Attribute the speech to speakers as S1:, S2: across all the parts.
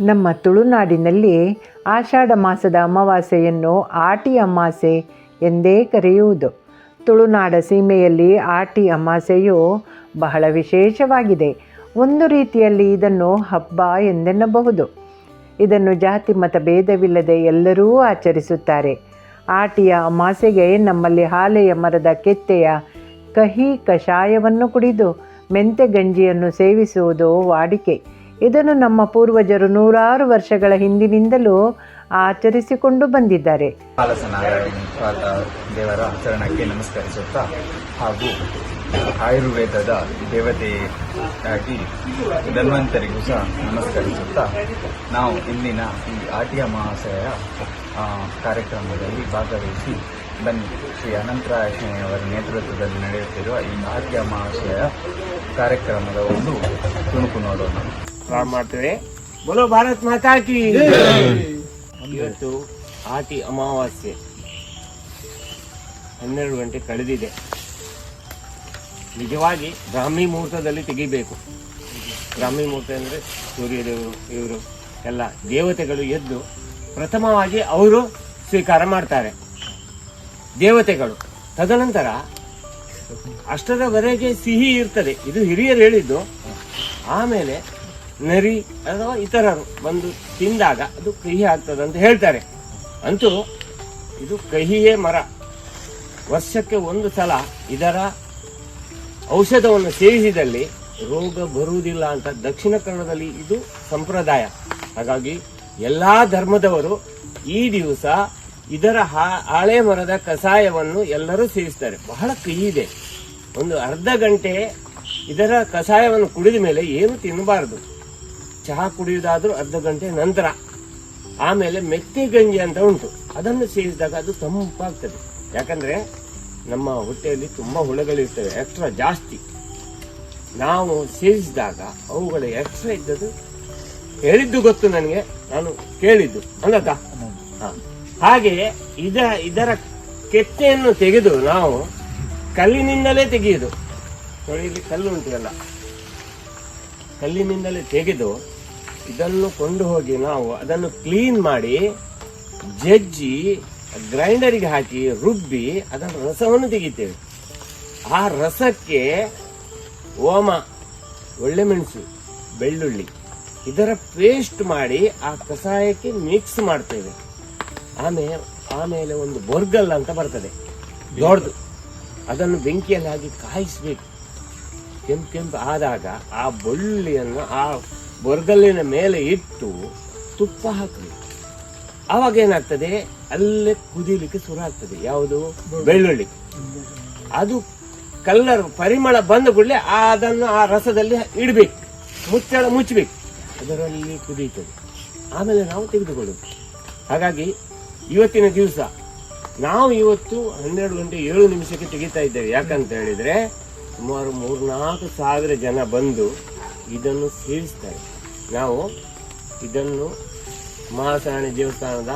S1: ನಮ್ಮ ತುಳುನಾಡಿನಲ್ಲಿ ಆಷಾಢ ಮಾಸದ ಅಮಾವಾಸ್ಯೆಯನ್ನು ಆಟಿ ಅಮಾಸೆ ಎಂದೇ ಕರೆಯುವುದು. ತುಳುನಾಡ ಸೀಮೆಯಲ್ಲಿ ಆಟಿ ಅಮಾಸೆಯು ಬಹಳ ವಿಶೇಷವಾಗಿದೆ. ಒಂದು ರೀತಿಯಲ್ಲಿ ಇದನ್ನು ಹಬ್ಬ ಎಂದೆನ್ನಬಹುದು. ಇದನ್ನು ಜಾತಿ ಮತ ಭೇದವಿಲ್ಲದೆ ಎಲ್ಲರೂ ಆಚರಿಸುತ್ತಾರೆ. ಆಟಿಯ ಅಮಾಸೆಗೆ ನಮ್ಮಲ್ಲಿ ಹಾಲೆಯ ಮರದ ಕೆತ್ತೆಯ ಕಹಿ ಕಷಾಯವನ್ನು ಕುಡಿದು, ಮೆಂತೆ ಗಂಜಿಯನ್ನು ಸೇವಿಸುವುದು ವಾಡಿಕೆ. ಇದನ್ನು ನಮ್ಮ ಪೂರ್ವಜರು ನೂರಾರು ವರ್ಷಗಳ ಹಿಂದಿನಿಂದಲೂ ಆಚರಿಸಿಕೊಂಡು ಬಂದಿದ್ದಾರೆ.
S2: ದೇವರ ಆಚರಣಕ್ಕೆ ನಮಸ್ಕರಿಸುತ್ತಾ ಹಾಗೂ ಆಯುರ್ವೇದದ ದೇವತೆಯಾಗಿ ಧನ್ವಂತರಿಗೂ ಸಹ ನಮಸ್ಕರಿಸುತ್ತಾ ನಾವು ಇಂದಿನ ಈ ಆಟಿಯ ಮಹಾಶಯ ಕಾರ್ಯಕ್ರಮದಲ್ಲಿ ಭಾಗವಹಿಸಿ ಬನ್ನಿ. ಶ್ರೀ ಅನಂತರಾಯ ನೇತೃತ್ವದಲ್ಲಿ ನಡೆಯುತ್ತಿರುವ ಈ ಆಟಿಯ ಮಹಾಶಯ ಕಾರ್ಯಕ್ರಮದ ಒಂದು ತುಣುಕು ನೋಡೋಣ.
S3: ಪ್ರಾರಂಭ ಮಾಡ್ತೇವೆ ಬೋಲೋ ಭಾರತ್ ಮಾತಾ ಕಿ ಇವತ್ತು ಆಟಿ ಅಮಾವಾಸ್ಯೆ. ಹನ್ನೆರಡು ಗಂಟೆ ಕಳೆದಿದೆ. ನಿಜವಾಗಿ ಬ್ರಾಹ್ಮಿ ಮುಹೂರ್ತದಲ್ಲಿ ತೆಗಿಬೇಕು. ಬ್ರಾಹ್ಮಿ ಮುಹೂರ್ತ ಅಂದರೆ ಸೂರ್ಯದೇವರು ಇವರು ಎಲ್ಲ ದೇವತೆಗಳು ಎದ್ದು ಪ್ರಥಮವಾಗಿ ಅವರು ಸ್ವೀಕಾರ ಮಾಡ್ತಾರೆ. ದೇವತೆಗಳು. ತದನಂತರ ಅಷ್ಟರವರೆಗೆ ಸಿಹಿ ಇರ್ತದೆ. ಇದು ಹಿರಿಯರು ಹೇಳಿದ್ದು. ಆಮೇಲೆ ನರಿ ಅಥವಾ ಇತರರು ಬಂದು ತಿಂದಾಗ ಅದು ಕಹಿ ಆಗ್ತದೆ ಅಂತ ಹೇಳ್ತಾರೆ. ಅಂತೂ ಇದು ಕಹಿಯೇ ಮರ. ವರ್ಷಕ್ಕೆ ಒಂದು ಸಲ ಇದರ ಔಷಧವನ್ನು ಸೇವಿಸಿದಲ್ಲಿ ರೋಗ ಬರುವುದಿಲ್ಲ ಅಂತ ದಕ್ಷಿಣ ಕನ್ನಡದಲ್ಲಿ ಇದು ಸಂಪ್ರದಾಯ. ಹಾಗಾಗಿ ಎಲ್ಲ ಧರ್ಮದವರು ಈ ದಿವಸ ಇದರ ಹಾಳೆ ಮರದ ಕಷಾಯವನ್ನು ಎಲ್ಲರೂ ಸೇವಿಸ್ತಾರೆ. ಬಹಳ ಕಹಿ ಇದೆ. ಒಂದು ಅರ್ಧ ಗಂಟೆ ಇದರ ಕಷಾಯವನ್ನು ಕುಡಿದ ಮೇಲೆ ಏನು ತಿನ್ನಬಾರದು. ಚಹಾ ಕುಡಿಯುವುದಾದ್ರೂ ಅರ್ಧ ಗಂಟೆ ನಂತರ ಆಮೇಲೆ ಮೆತ್ತಿ ಗಂಜಿ ಅಂತ ಉಂಟು. ಅದನ್ನು ಸೇವಿಸಿದಾಗ ಅದು ತಂಪಾಗ್ತದೆ. ಯಾಕಂದ್ರೆ ನಮ್ಮ ಹೊಟ್ಟೆಯಲ್ಲಿ ತುಂಬಾ ಹುಳಗಳಿರ್ತವೆ ಎಕ್ಸ್ಟ್ರಾ ಜಾಸ್ತಿ. ನಾವು ಸೇವಿಸಿದಾಗ ಅವುಗಳ ಎಕ್ಸ್ಟ್ರಾ ಇದ್ದದ್ದು ಹೇಳಿದ್ದು ಗೊತ್ತು ನನಗೆ ನಾನು ಕೇಳಿದ್ದು. ಅಲ್ಲದ ಹಾಗೆ ಇದ ಇದರ ಕೆತ್ತೆಯನ್ನು ತೆಗೆದು ನಾವು ಕಲ್ಲಿನಿಂದಲೇ ತೆಗೆಯುವುದು ಇಲ್ಲಿ ಕಲ್ಲು ಉಂಟು ಎಲ್ಲ. ಕಲ್ಲಿನಿಂದಲೇ ತೆಗೆದು ಇದನ್ನು ಕೊಂಡು ಹೋಗಿ ನಾವು ಅದನ್ನು ಕ್ಲೀನ್ ಮಾಡಿ, ಜಜ್ಜಿ ಗ್ರೈಂಡರಿಗೆ ಹಾಕಿ, ರುಬ್ಬಿ, ಅದರ ರಸವನ್ನು ತೆಗಿತೇವೆ. ಆ ರಸಕ್ಕೆ ಓಮ ಒಳ್ಳೆ ಮೆಣಸು ಬೆಳ್ಳುಳ್ಳಿ, ಇದರ ಪೇಸ್ಟ್ ಮಾಡಿ ಆ ಕಷಾಯಕ್ಕೆ ಮಿಕ್ಸ್ ಮಾಡ್ತೇವೆ. ಆಮೇಲೆ ಆಮೇಲೆ ಒಂದು ಬೊರ್ಗಲ್ ಅಂತ ಬರ್ತದೆ. ದೊಡ್ಡದು. ಅದನ್ನು ಬೆಂಕಿಯಲ್ಲಿ ಹಾಕಿ ಕಾಯಿಸ್ಬೇಕು. ಕೆಂಪು ಕೆಂಪು ಆದಾಗ ಆ ಬಳ್ಳಿಯನ್ನು ಆ ಬೊರ್ಗಲ್ಲಿನ ಮೇಲೆ ಇಟ್ಟು ತುಪ್ಪ ಹಾಕಬೇಕು. ಆವಾಗ ಏನಾಗ್ತದೆ? ಅಲ್ಲೇ ಕುದಿಲಿಕ್ಕೆ ಶುರು ಆಗ್ತದೆ. ಯಾವುದು? ಬೆಳ್ಳುಳ್ಳಿ. ಅದು ಕಲ್ಲರ್ ಪರಿಮಳ ಬಂದ ಕೂಡಲೇ ಅದನ್ನು ಆ ರಸದಲ್ಲಿ ಇಡಬೇಕು. ಮುಚ್ಚಳ ಮುಚ್ಚಬೇಕು. ಅದರಲ್ಲಿ ಕುದೀತದೆ. ಆಮೇಲೆ ನಾವು ತೆಗೆದುಕೊಳ್ಳೋದು. ಹಾಗಾಗಿ ಇವತ್ತಿನ ದಿವಸ ನಾವು ಇವತ್ತು ಹನ್ನೆರಡು ಗಂಟೆ ಏಳು ನಿಮಿಷಕ್ಕೆ ತೆಗಿತಾ ಇದ್ದೇವೆ. ಯಾಕಂತ ಹೇಳಿದ್ರೆ ಸುಮಾರು ಮೂರ್ನಾಲ್ಕು ಸಾವಿರ ಜನ ಬಂದು ಇದನ್ನು ಸೇವಿಸ್ತಾರೆ ನಾವು ಇದನ್ನು ಮಹಾಸರಣಿ ದೇವಸ್ಥಾನದ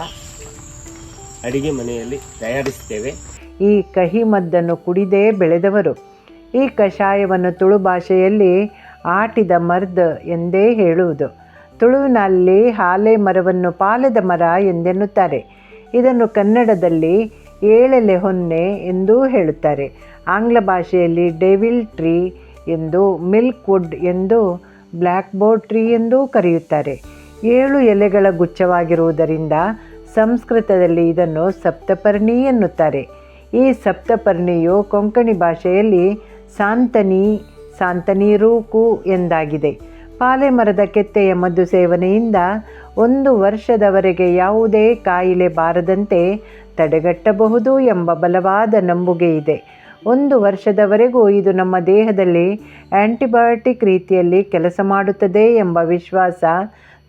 S3: ಅಡಿಗೆ ಮನೆಯಲ್ಲಿ ತಯಾರಿಸ್ತೇವೆ.
S1: ಈ ಕಹಿ ಮದ್ದನ್ನು ಕುಡಿದೇ ಬೆಳೆದವರು. ಈ ಕಷಾಯವನ್ನು ತುಳು ಭಾಷೆಯಲ್ಲಿ ಆಟಿದ ಮರ್ದ್ ಎಂದೇ ಹೇಳುವುದು. ತುಳುವಿನಲ್ಲಿ ಹಾಲೆ ಮರವನ್ನು ಪಾಲದ ಮರ ಎಂದೆನ್ನುತ್ತಾರೆ. ಇದನ್ನು ಕನ್ನಡದಲ್ಲಿ ಏಳೆಲೆ ಹೊನ್ನೆ ಎಂದೂ ಹೇಳುತ್ತಾರೆ. ಆಂಗ್ಲ ಭಾಷೆಯಲ್ಲಿ ಡೆವಿಲ್ ಟ್ರೀ ಎಂದು ಮಿಲ್ಕ್ ವುಡ್ ಎಂದು, ಬ್ಲ್ಯಾಕ್ ಬೋರ್ಡ್ ಟ್ರೀ ಎಂದೂ ಕರೆಯುತ್ತಾರೆ. ಏಳು ಎಲೆಗಳ ಗುಚ್ಛವಾಗಿರುವುದರಿಂದ ಸಂಸ್ಕೃತದಲ್ಲಿ ಇದನ್ನು ಸಪ್ತಪರ್ಣಿ ಎನ್ನುತ್ತಾರೆ. ಈ ಸಪ್ತಪರ್ಣಿಯು ಕೊಂಕಣಿ ಭಾಷೆಯಲ್ಲಿ ಸಾಂತನಿ ಸಾಂತನೀರೂಕು ಎಂದಾಗಿದೆ. ಪಾಲೆ ಮರದ ಕೆತ್ತೆಯ ಮದ್ದು ಸೇವನೆಯಿಂದ ಒಂದು ವರ್ಷದವರೆಗೆ ಯಾವುದೇ ಕಾಯಿಲೆ ಬಾರದಂತೆ ತಡೆಗಟ್ಟಬಹುದು ಎಂಬ ಬಲವಾದ ನಂಬುಗೆ ಇದೆ. ಒಂದು ವರ್ಷದವರೆಗೂ ಇದು ನಮ್ಮ ದೇಹದಲ್ಲಿ ಆ್ಯಂಟಿಬಯೋಟಿಕ್ ರೀತಿಯಲ್ಲಿ ಕೆಲಸ ಮಾಡುತ್ತದೆ ಎಂಬ ವಿಶ್ವಾಸ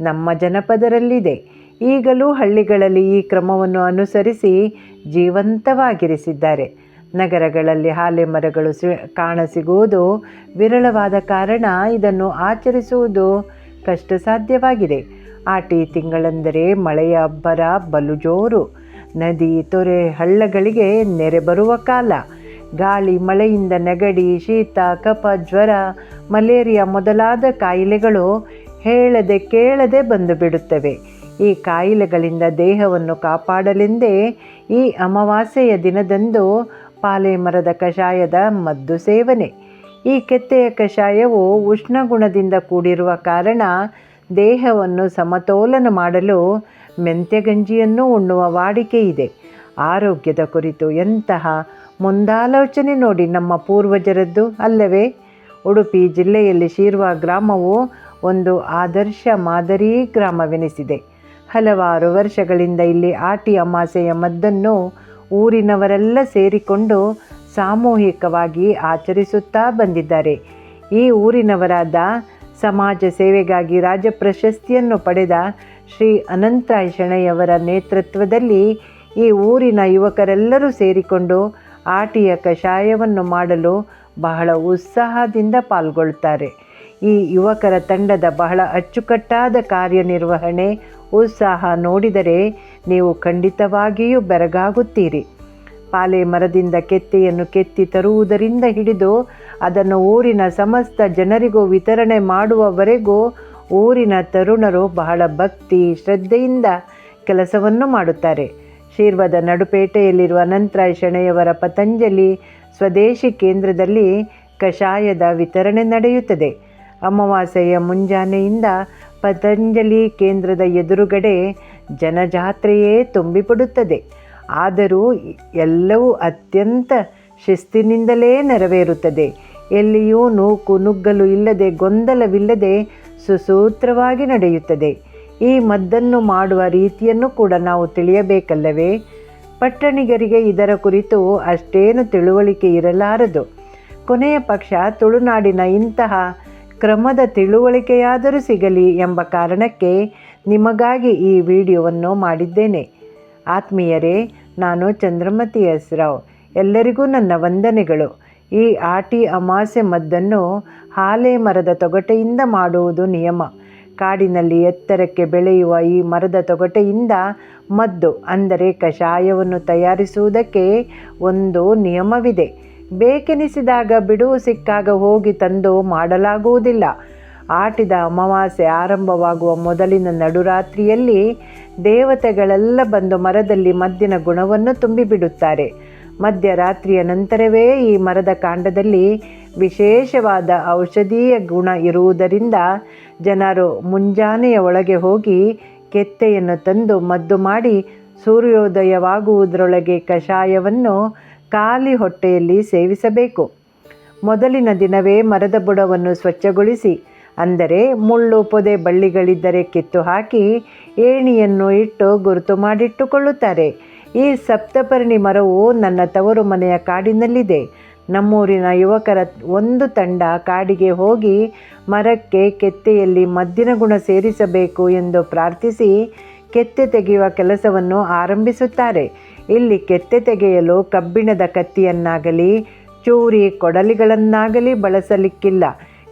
S1: ನಮ್ಮ ಜನಪದರಲ್ಲಿದೆ. ಈಗಲೂ ಹಳ್ಳಿಗಳಲ್ಲಿ ಈ ಕ್ರಮವನ್ನು ಅನುಸರಿಸಿ ಜೀವಂತವಾಗಿರಿಸಿದ್ದಾರೆ. ನಗರಗಳಲ್ಲಿ ಹಾಲೆ ಮರಗಳು ಸಿ, ಕಾಣಸಿಗುವುದು ವಿರಳವಾದ ಕಾರಣ ಇದನ್ನು ಆಚರಿಸುವುದು ಕಷ್ಟ ಸಾಧ್ಯವಾಗಿದೆ ಆಟಿ ತಿಂಗಳೆಂದರೆ ಮಳೆಯ ಅಬ್ಬರ ಬಲು ಜೋರು. ನದಿ, ತೊರೆ, ಹಳ್ಳಗಳಿಗೆ ನೆರೆ ಬರುವ ಕಾಲ. ಗಾಳಿ, ಮಳೆಯಿಂದ ನೆಗಡಿ, ಶೀತ, ಕಫ, ಜ್ವರ, ಮಲೇರಿಯಾ ಮೊದಲಾದ ಕಾಯಿಲೆಗಳು ಹೇಳದೆ ಕೇಳದೆ ಬಂದು ಬಿಡುತ್ತವೆ. ಈ ಕಾಯಿಲೆಗಳಿಂದ ದೇಹವನ್ನು ಕಾಪಾಡಲೆಂದೇ ಈ ಅಮಾವಾಸ್ಯೆಯ ದಿನದಂದು ಪಾಲೆ ಮರದ ಕಷಾಯದ ಮದ್ದು ಸೇವನೆ. ಈ ಕೆತ್ತೆಯ ಕಷಾಯವು ಉಷ್ಣಗುಣದಿಂದ ಕೂಡಿರುವ ಕಾರಣ ದೇಹವನ್ನು ಸಮತೋಲನ ಮಾಡಲು ಮೆಂತ್ಯಗಂಜಿಯನ್ನು ಉಣ್ಣುವ ವಾಡಿಕೆ ಇದೆ. ಆರೋಗ್ಯದ ಕುರಿತು ಎಂತಹ ಮುಂದಾಲೋಚನೆ ನೋಡಿ ನಮ್ಮ ಪೂರ್ವಜರದ್ದು ಅಲ್ಲವೇ? ಉಡುಪಿ ಜಿಲ್ಲೆಯಲ್ಲಿ ಶಿರ್ವ ಗ್ರಾಮವು ಒಂದು ಆದರ್ಶ ಮಾದರಿ ಗ್ರಾಮವೆನಿಸಿದೆ. ಹಲವಾರು ವರ್ಷಗಳಿಂದ ಇಲ್ಲಿ ಆಟಿ ಅಮಾಸೆಯ ಮದ್ದನ್ನು ಊರಿನವರೆಲ್ಲ ಸೇರಿಕೊಂಡು ಸಾಮೂಹಿಕವಾಗಿ ಆಚರಿಸುತ್ತಾ ಬಂದಿದ್ದಾರೆ. ಈ ಊರಿನವರಾದ ಸಮಾಜ ಸೇವೆಗಾಗಿ ರಾಜ್ಯ ಪ್ರಶಸ್ತಿಯನ್ನು ಪಡೆದ ಶ್ರೀ ಅನಂತ ಶೆಣೆಯವರ ನೇತೃತ್ವದಲ್ಲಿ ಈ ಊರಿನ ಯುವಕರೆಲ್ಲರೂ ಸೇರಿಕೊಂಡು ಆಟಿಯ ಕಷಾಯವನ್ನು ಮಾಡಲು ಬಹಳ ಉತ್ಸಾಹದಿಂದ ಪಾಲ್ಗೊಳ್ತಾರೆ. ಈ ಯುವಕರ ತಂಡದ ಬಹಳ ಅಚ್ಚುಕಟ್ಟಾದ ಕಾರ್ಯನಿರ್ವಹಣೆ, ಉತ್ಸಾಹ ನೋಡಿದರೆ ನೀವು ಖಂಡಿತವಾಗಿಯೂ ಬೆರಗಾಗುತ್ತೀರಿ. ಪಾಲೆ ಮರದಿಂದ ಕೆತ್ತೆಯನ್ನು ಕೆತ್ತಿ ತರುವುದರಿಂದ ಹಿಡಿದು ಅದನ್ನು ಊರಿನ ಸಮಸ್ತ ಜನರಿಗೂ ವಿತರಣೆ ಮಾಡುವವರೆಗೂ ಊರಿನ ತರುಣರು ಬಹಳ ಭಕ್ತಿ, ಶ್ರದ್ಧೆಯಿಂದ ಕೆಲಸವನ್ನು ಮಾಡುತ್ತಾರೆ. ಶೀರ್ವದ ನಡುಪೇಟೆಯಲ್ಲಿರುವ ಅನಂತರಾಯ್ ಶೆಣೆಯವರ ಪತಂಜಲಿ ಸ್ವದೇಶಿ ಕೇಂದ್ರದಲ್ಲಿ ಕಷಾಯದ ವಿತರಣೆ ನಡೆಯುತ್ತದೆ. ಅಮಾವಾಸ್ಯೆಯ ಮುಂಜಾನೆಯಿಂದ ಪತಂಜಲಿ ಕೇಂದ್ರದ ಎದುರುಗಡೆ ಜನಜಾತ್ರೆಯೇ ತುಂಬಿಪಡುತ್ತದೆ ಆದರೂ ಎಲ್ಲವೂ ಅತ್ಯಂತ ಶಿಸ್ತಿನಿಂದಲೇ ನೆರವೇರುತ್ತದೆ. ಎಲ್ಲಿಯೂ ನೂಕು ನುಗ್ಗಲು ಇಲ್ಲದೆ ಗೊಂದಲವಿಲ್ಲದೆ ಸುಸೂತ್ರವಾಗಿ ನಡೆಯುತ್ತದೆ. ಈ ಮದ್ದನ್ನು ಮಾಡುವ ರೀತಿಯನ್ನು ಕೂಡ ನಾವು ತಿಳಿಯಬೇಕಲ್ಲವೇ? ಪಟ್ಟಣಿಗರಿಗೆ ಇದರ ಕುರಿತು ಅಷ್ಟೇನು ತಿಳುವಳಿಕೆ ಇರಲಾರದು. ಕೊನೆಯ ಪಕ್ಷ ತುಳುನಾಡಿನ ಇಂತಹ ಕ್ರಮದ ತಿಳುವಳಿಕೆಯಾದರೂ ಸಿಗಲಿ ಎಂಬ ಕಾರಣಕ್ಕೆ ನಿಮಗಾಗಿ ಈ ವಿಡಿಯೋವನ್ನು ಮಾಡಿದ್ದೇನೆ. ಆತ್ಮೀಯರೇ, ನಾನು ಚಂದ್ರಮತಿ ಎಸ್. ರಾವ್. ಎಲ್ಲರಿಗೂ ನನ್ನ ವಂದನೆಗಳು. ಈ ಆಟಿ ಅಮಾಸೆ ಮದ್ದನ್ನು ಹಾಲೆ ಮರದ ತೊಗಟೆಯಿಂದ ಮಾಡುವುದು ನಿಯಮ. ಕಾಡಿನಲ್ಲಿ ಎತ್ತರಕ್ಕೆ ಬೆಳೆಯುವ ಈ ಮರದ ತೊಗಟೆಯಿಂದ ಮದ್ದು, ಅಂದರೆ ಕಷಾಯವನ್ನು ತಯಾರಿಸುವುದಕ್ಕೆ ಒಂದು ನಿಯಮವಿದೆ. ಬೇಕೆನಿಸಿದಾಗ ಬಿಡುವು ಸಿಕ್ಕಾಗ ಹೋಗಿ ತಂದು ಮಾಡಲಾಗುವುದಿಲ್ಲ. ಆಟಿದ ಅಮಾವಾಸ್ಯೆ ಆರಂಭವಾಗುವ ಮೊದಲಿನ ನಡುರಾತ್ರಿಯಲ್ಲಿ ದೇವತೆಗಳೆಲ್ಲ ಬಂದು ಮರದಲ್ಲಿ ಮದ್ದಿನ ಗುಣವನ್ನು ತುಂಬಿಬಿಡುತ್ತಾರೆ. ಮಧ್ಯರಾತ್ರಿಯ ನಂತರವೇ ಈ ಮರದ ಕಾಂಡದಲ್ಲಿ ವಿಶೇಷವಾದ ಔಷಧೀಯ ಗುಣ ಇರುವುದರಿಂದ ಜನರು ಮುಂಜಾನೆಯ ಒಳಗೆ ಹೋಗಿ ಕೆತ್ತೆಯನ್ನು ತಂದು ಮದ್ದು ಮಾಡಿ ಸೂರ್ಯೋದಯವಾಗುವುದರೊಳಗೆ ಕಷಾಯವನ್ನು ಖಾಲಿ ಹೊಟ್ಟೆಯಲ್ಲಿ ಸೇವಿಸಬೇಕು. ಮೊದಲಿನ ದಿನವೇ ಮರದ ಬುಡವನ್ನು ಸ್ವಚ್ಛಗೊಳಿಸಿ, ಅಂದರೆ ಮುಳ್ಳು ಪೊದೆ ಬಳ್ಳಿಗಳಿದ್ದರೆ ಕಿತ್ತು ಹಾಕಿ ಏಣಿಯನ್ನು ಇಟ್ಟು ಗುರುತು ಮಾಡಿಟ್ಟುಕೊಳ್ಳುತ್ತಾರೆ. ಈ ಸಪ್ತಪರ್ಣಿ ಮರವು ನನ್ನ ತವರು ಮನೆಯ ಕಾಡಿನಲ್ಲಿದೆ. ನಮ್ಮೂರಿನ ಯುವಕರ ಒಂದು ತಂಡ ಕಾಡಿಗೆ ಹೋಗಿ ಮರಕ್ಕೆ ಕೆತ್ತೆಯಲ್ಲಿ ಮದ್ದಿನ ಗುಣ ಸೇರಿಸಬೇಕು ಎಂದು ಪ್ರಾರ್ಥಿಸಿ ಕೆತ್ತೆ ತೆಗೆಯುವ ಕೆಲಸವನ್ನು ಆರಂಭಿಸುತ್ತಾರೆ. ಇಲ್ಲಿ ಕೆತ್ತೆ ತೆಗೆಯಲು ಕಬ್ಬಿಣದ ಕತ್ತಿಯನ್ನಾಗಲಿ, ಚೂರಿ ಕೊಡಲಿಗಳನ್ನಾಗಲಿ ಬಳಸಲಿಕ್ಕಿಲ್ಲ.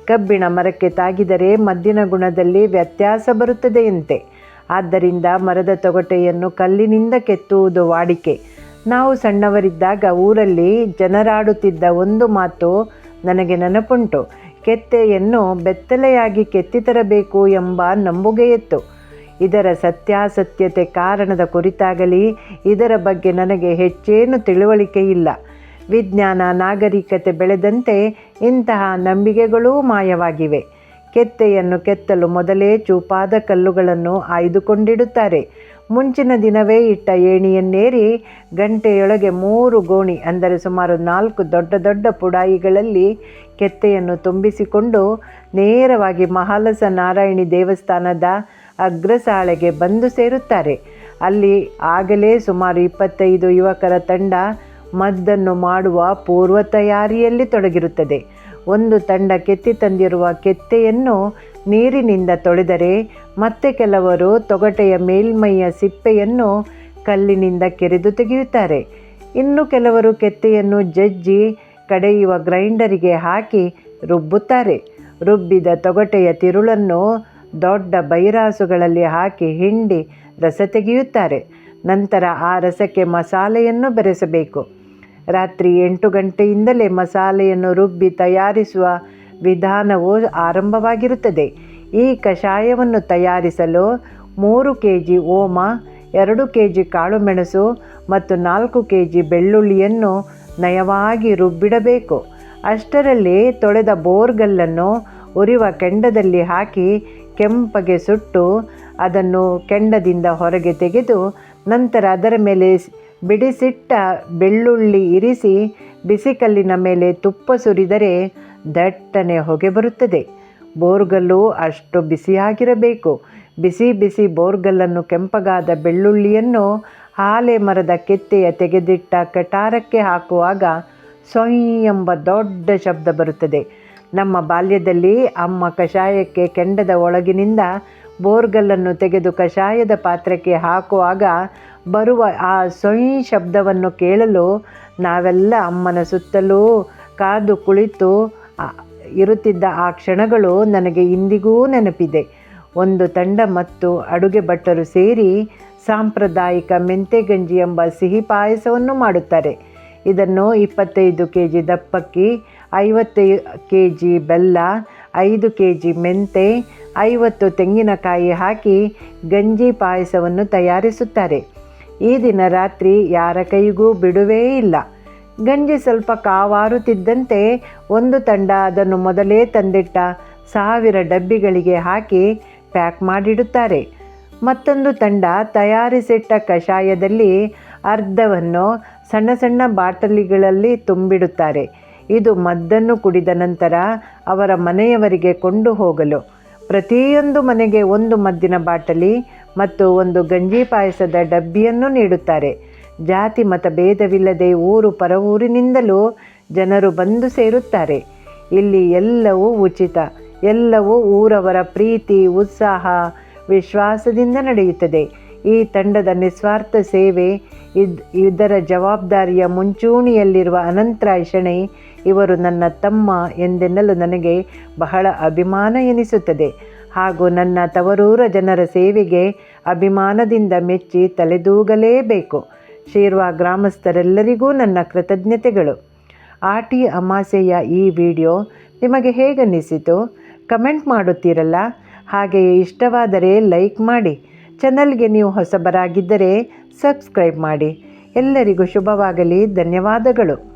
S1: ಕಬ್ಬಿಣ ಮರಕ್ಕೆ ತಾಗಿದರೆ ಮದ್ದಿನ ಗುಣದಲ್ಲಿ ವ್ಯತ್ಯಾಸ ಬರುತ್ತದೆಯಂತೆ. ಆದ್ದರಿಂದ ಮರದ ತೊಗಟೆಯನ್ನು ಕಲ್ಲಿನಿಂದ ಕೆತ್ತುವುದು ವಾಡಿಕೆ. ನಾವು ಸಣ್ಣವರಿದ್ದಾಗ ಊರಲ್ಲಿ ಜನರಾಡುತ್ತಿದ್ದ ಒಂದು ಮಾತು ನನಗೆ ನೆನಪುಂಟು. ಕೆತ್ತೆಯನ್ನು ಬೆತ್ತಲೆಯಾಗಿ ಕೆತ್ತಿ ತರಬೇಕು ಎಂಬ ನಂಬುಗೆಯಿತ್ತು. ಇದರ ಸತ್ಯಾಸತ್ಯತೆ ಕಾರಣದ ಕುರಿತಾಗಲಿ ಇದರ ಬಗ್ಗೆ ನನಗೆ ಹೆಚ್ಚೇನು ತಿಳುವಳಿಕೆ ಇಲ್ಲ ವಿಜ್ಞಾನ, ನಾಗರಿಕತೆ ಬೆಳೆದಂತೆ ಇಂತಹ ನಂಬಿಕೆಗಳೂ ಮಾಯವಾಗಿವೆ. ಕೆತ್ತೆಯನ್ನು ಕೆತ್ತಲು ಮೊದಲೇ ಚೂಪಾದ ಕಲ್ಲುಗಳನ್ನು ಆಯ್ದುಕೊಂಡಿಡುತ್ತಾರೆ. ಮುಂಚಿನ ದಿನವೇ ಇಟ್ಟ ಏಣಿಯನ್ನೇರಿ ಗಂಟೆಯೊಳಗೆ ಮೂರು ಗೋಣಿ, ಅಂದರೆ ಸುಮಾರು ನಾಲ್ಕು ದೊಡ್ಡ ದೊಡ್ಡ ಪುಡಾಯಿಗಳಲ್ಲಿ ಕೆತ್ತೆಯನ್ನು ತುಂಬಿಸಿಕೊಂಡು ನೇರವಾಗಿ ಮಹಾಲಸ ನಾರಾಯಣಿ ದೇವಸ್ಥಾನದ ಅಗ್ರಸಾಳೆಗೆ ಬಂದು ಸೇರುತ್ತಾರೆ. ಅಲ್ಲಿ ಆಗಲೇ ಸುಮಾರು ಇಪ್ಪತ್ತೈದು ಯುವಕರ ತಂಡ ಮದ್ದನ್ನು ಮಾಡುವ ಪೂರ್ವ ತಯಾರಿಯಲ್ಲಿ ತೊಡಗಿರುತ್ತದೆ. ಒಂದು ತಂಡ ಕೆತ್ತಿ ತಂದಿರುವ ಕೆತ್ತೆಯನ್ನು ನೀರಿನಿಂದ ತೊಳೆದರೆ ಮತ್ತೆ ಕೆಲವರು ತೊಗಟೆಯ ಮೇಲ್ಮೈಯ ಸಿಪ್ಪೆಯನ್ನು ಕಲ್ಲಿನಿಂದ ಕೆರೆದು ತೆಗೆಯುತ್ತಾರೆ. ಇನ್ನು ಕೆಲವರು ಕೆತ್ತೆಯನ್ನು ಜಜ್ಜಿ ಕಡೆಯುವ ಗ್ರೈಂಡರಿಗೆ ಹಾಕಿ ರುಬ್ಬುತ್ತಾರೆ. ರುಬ್ಬಿದ ತೊಗಟೆಯ ತಿರುಳನ್ನು ದೊಡ್ಡ ಬೈರಾಸುಗಳಲ್ಲಿ ಹಾಕಿ ಹಿಂಡಿ ರಸ ತೆಗೆಯುತ್ತಾರೆ. ನಂತರ ಆ ರಸಕ್ಕೆ ಮಸಾಲೆಯನ್ನು ಬೆರೆಸಬೇಕು. ರಾತ್ರಿ ಎಂಟು ಗಂಟೆಯಿಂದಲೇ ಮಸಾಲೆಯನ್ನು ರುಬ್ಬಿ ತಯಾರಿಸುವ ವಿಧಾನವು ಆರಂಭವಾಗಿರುತ್ತದೆ. ಈ ಕಷಾಯವನ್ನು ತಯಾರಿಸಲು ಮೂರು ಕೆ ಜಿ ಓಮ, ಎರಡು ಕೆ ಜಿ ಕಾಳುಮೆಣಸು ಮತ್ತು ನಾಲ್ಕು ಕೆ ಜಿ ಬೆಳ್ಳುಳ್ಳಿಯನ್ನು ನಯವಾಗಿ ರುಬ್ಬಿಡಬೇಕು. ಅಷ್ಟರಲ್ಲಿ ತೊಳೆದ ಬೋರ್ಗಲ್ಲನ್ನು ಉರಿವ ಕೆಂಡದಲ್ಲಿ ಹಾಕಿ ಕೆಂಪಗೆ ಸುಟ್ಟು ಅದನ್ನು ಕೆಂಡದಿಂದ ಹೊರಗೆ ತೆಗೆದು ನಂತರ ಅದರ ಮೇಲೆ ಬಿಡಿಸಿಟ್ಟ ಬೆಳ್ಳುಳ್ಳಿ ಇರಿಸಿ ಬಿಸಿಕಲ್ಲಿನ ಮೇಲೆ ತುಪ್ಪ ಸುರಿದರೆ ದಟ್ಟನೆ ಹೊಗೆ ಬರುತ್ತದೆ. ಬೋರ್ಗಲ್ಲು ಅಷ್ಟು ಬಿಸಿಯಾಗಿರಬೇಕು. ಬಿಸಿ ಬಿಸಿ ಬೋರ್ಗಲ್ಲನ್ನು ಕೆಂಪಗಾದ ಬೆಳ್ಳುಳ್ಳಿಯನ್ನು ಹಾಲೆ ಮರದ ಕೆತ್ತೆಯ ತೆಗೆದಿಟ್ಟ ಕಟಾರಕ್ಕೆ ಹಾಕುವಾಗ ಸೊಯ್ ಎಂಬ ದೊಡ್ಡ ಶಬ್ದ ಬರುತ್ತದೆ. ನಮ್ಮ ಬಾಲ್ಯದಲ್ಲಿ ಅಮ್ಮ ಕಷಾಯಕ್ಕೆ ಕೆಂಡದ ಒಳಗಿನಿಂದ ಬೋರ್ಗಲ್ಲನ್ನು ತೆಗೆದು ಕಷಾಯದ ಪಾತ್ರಕ್ಕೆ ಹಾಕುವಾಗ ಬರುವ ಆ ಸೊಯ್ ಶಬ್ದವನ್ನು ಕೇಳಲು ನಾವೆಲ್ಲ ಅಮ್ಮನ ಸುತ್ತಲೂ ಕಾದು ಕುಳಿತು ಇರುತ್ತಿದ್ದ ಆ ಕ್ಷಣಗಳು ನನಗೆ ಇಂದಿಗೂ ನೆನಪಿದೆ. ಒಂದು ತಂಡ ಮತ್ತು ಅಡುಗೆ ಭಟ್ಟರು ಸೇರಿ ಸಾಂಪ್ರದಾಯಿಕ ಮೆಂತೆ ಗಂಜಿ ಎಂಬ ಸಿಹಿ ಪಾಯಸವನ್ನು ಮಾಡುತ್ತಾರೆ. ಇದನ್ನು ಇಪ್ಪತ್ತೈದು ಕೆ ಜಿ ದಪ್ಪಕ್ಕಿ ಐವತ್ತೈದು ಕೆ ಜಿ ಬೆಲ್ಲ, ಐದು ಕೆ ಜಿ ಮೆಂತೆ, ಐವತ್ತು ತೆಂಗಿನಕಾಯಿ ಹಾಕಿ ಗಂಜಿ ಪಾಯಸವನ್ನು ತಯಾರಿಸುತ್ತಾರೆ. ಈ ದಿನ ರಾತ್ರಿ ಯಾರ ಕೈಗೂ ಬಿಡುವೇ ಇಲ್ಲ. ಗಂಜಿ ಸ್ವಲ್ಪ ಕಾವಾರುತ್ತಿದ್ದಂತೆ ಒಂದು ತಂಡ ಅದನ್ನು ಮೊದಲೇ ತಂದಿಟ್ಟ ಸಾವಿರ ಡಬ್ಬಿಗಳಿಗೆ ಹಾಕಿ ಪ್ಯಾಕ್ ಮಾಡಿಡುತ್ತಾರೆ. ಮತ್ತೊಂದು ತಂಡ ತಯಾರಿಸಿಟ್ಟ ಕಷಾಯದಲ್ಲಿ ಅರ್ಧವನ್ನು ಸಣ್ಣ ಸಣ್ಣ ಬಾಟಲಿಗಳಲ್ಲಿ ತುಂಬಿಡುತ್ತಾರೆ. ಇದು ಮದ್ದನ್ನು ಕುಡಿದ ನಂತರ ಅವರ ಮನೆಯವರಿಗೆ ಕೊಂಡು ಹೋಗಲು. ಪ್ರತಿಯೊಂದು ಮನೆಗೆ ಒಂದು ಮದ್ದಿನ ಬಾಟಲಿ ಮತ್ತು ಒಂದು ಗಂಜಿ ಪಾಯಸದ ಡಬ್ಬಿಯನ್ನು ನೀಡುತ್ತಾರೆ. ಜಾತಿ ಮತ ಭೇದವಿಲ್ಲದೆ ಊರು ಪರವೂರಿನಿಂದಲೂ ಜನರು ಬಂದು ಸೇರುತ್ತಾರೆ. ಇಲ್ಲಿ ಎಲ್ಲವೂ ಉಚಿತ, ಎಲ್ಲವೂ ಊರವರ ಪ್ರೀತಿ, ಉತ್ಸಾಹ, ವಿಶ್ವಾಸದಿಂದ ನಡೆಯುತ್ತದೆ. ಈ ತಂಡದ ನಿಸ್ವಾರ್ಥ ಸೇವೆ, ಇದ್, ಇದರ ಜವಾಬ್ದಾರಿಯ ಮುಂಚೂಣಿಯಲ್ಲಿರುವ ಅನಂತರಾಯ್ ಶೆಣೈ ಇವರು ನನ್ನ ತಮ್ಮ ಎಂದೆನ್ನಲು ನನಗೆ ಬಹಳ ಅಭಿಮಾನ ಎನಿಸುತ್ತದೆ. ಹಾಗೂ ನನ್ನ ತವರೂರ ಜನರ ಸೇವೆಗೆ ಅಭಿಮಾನದಿಂದ ಮೆಚ್ಚಿ ತಲೆದೂಗಲೇಬೇಕು. ಶೀರ್ವಾ ಗ್ರಾಮಸ್ಥರೆಲ್ಲರಿಗೂ ನನ್ನ ಕೃತಜ್ಞತೆಗಳು. ಆಟಿ ಅಮಾಸೆಯ ಈ ವಿಡಿಯೋ ನಿಮಗೆ ಹೇಗನ್ನಿಸಿತು? ಕಮೆಂಟ್ ಮಾಡುತ್ತೀರಲ್ಲ? ಹಾಗೆಯೇ ಇಷ್ಟವಾದರೆ ಲೈಕ್ ಮಾಡಿ. ಚಾನಲ್ಗೆ ನೀವು ಹೊಸಬರಾಗಿದ್ದರೆ ಸಬ್ಸ್ಕ್ರೈಬ್ ಮಾಡಿ. ಎಲ್ಲರಿಗೂ ಶುಭವಾಗಲಿ. ಧನ್ಯವಾದಗಳು.